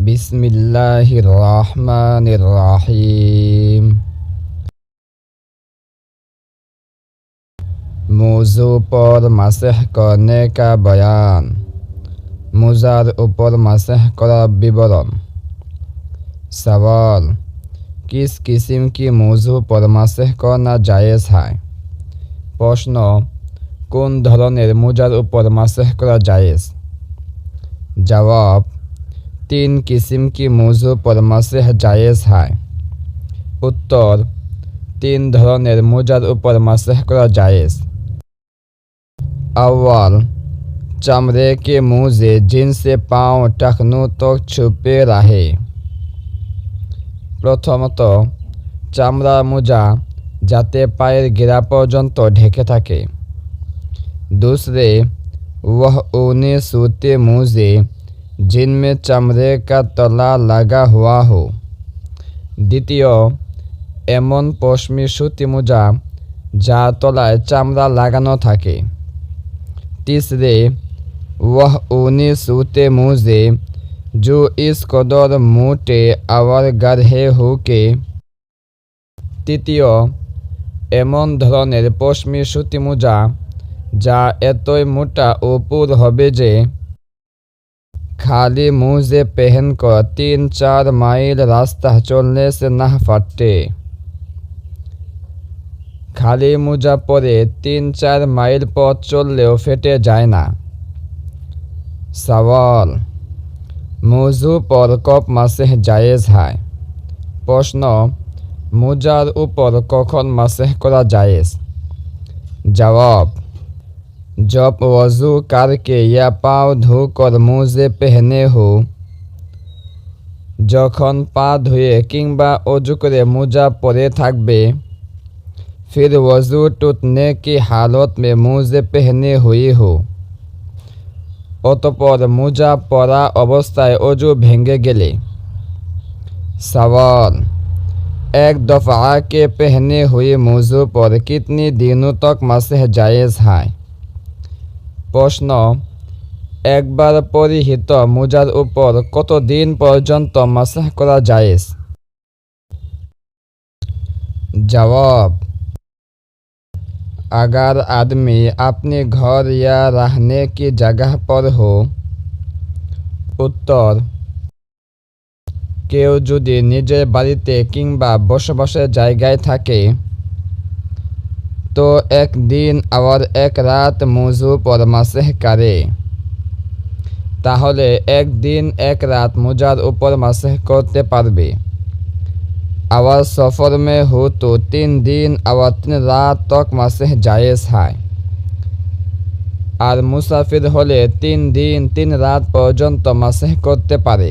بسم الله الرحمن الرحيم موضوع پر مسح کرنے کا بیان মোজার উপর মাসাহ করার বিবরণ সওয়াল কিস কিসিম কি মৌজু পর মাসাহ করা জায়েজ হয় প্রশ্ন কোন ধরনের মোজার উপর মাসাহ করা জায়েজ জবাব তিন কিসিম কি মৌজু পর মাসেহ জায়েজ হয় উত্তর তিন ধরনের মোজার উপর মাসেহ করা জায়েজ अव्वल चमड़े के मोजे जिनसे पाँव टखनों तक छुपे रहे প্রথমত চামড়ার মোজা যাতে পায়ের গেরা পর্যন্ত ঢেকে থাকে दूसरे वह ऊनी सूते मोजे जिनमें चमड़े का तला লাগা हुआ हो দ্বিতীয় এমন পশমি সুতি মোজা যা তলায় চামড়া লাগানো থাকে तीसरे वह ऊनी सूते मोजे जो इस कदर मोटे और गढ़े हो के তৃতীয় এমন ধরনের পশমি সুতি মোজা যা এতই মোটা ও পুর হবে যে खाली मोजे पहनकर तीन चार माइल रास्ता चलने से ना फटे খালি মোজা পরে তিন চার মাইল পথ চললেও ফেটে যায় না সওয়াল মৌজু পর কপ মাসেহ জায়েজ হয় প্রশ্ন মোজার উপর কখন মাসেহ করা জায়েজ जवाब जब वज़ू करके या पाँव धोकर मोजे पहने हो যখন পা ধুয়ে কিংবা অজু করে মোজা পরে থাকবে फिर वज़ू टूटने की हालत में मोजे पहने हुई हो অতপর মোজা পরা অবস্থায় অজু ভেঙে গেলে सवाल एक दफ़ा के पहने हुए मौजू पर कितनी दिनों तक मसह जायज़ है প্রশ্ন একবার পরিহিত মোজার উপর কতদিন পর্যন্ত মাসাহ করা জায়েজ जवाब अगर आदमी अपने घर या रहने की जगह पर हो উত্তর কেউ যদি নিজের বাড়িতে কিংবা বসবাসের জায়গায় থাকে তো একদিন আবার এক রাত মজু পর মাসেহ করে। তাহলে একদিন এক রাত মোজার উপর মাসেহ করতে পারবে। আবার সফর মে হো তো তিন দিন, আবার তিন রাত তক মাসেহ জায়েজ হয়। আর মুসাফির হলে তিন দিন, তিন রাত পর্যন্ত মাসেহ করতে পারে।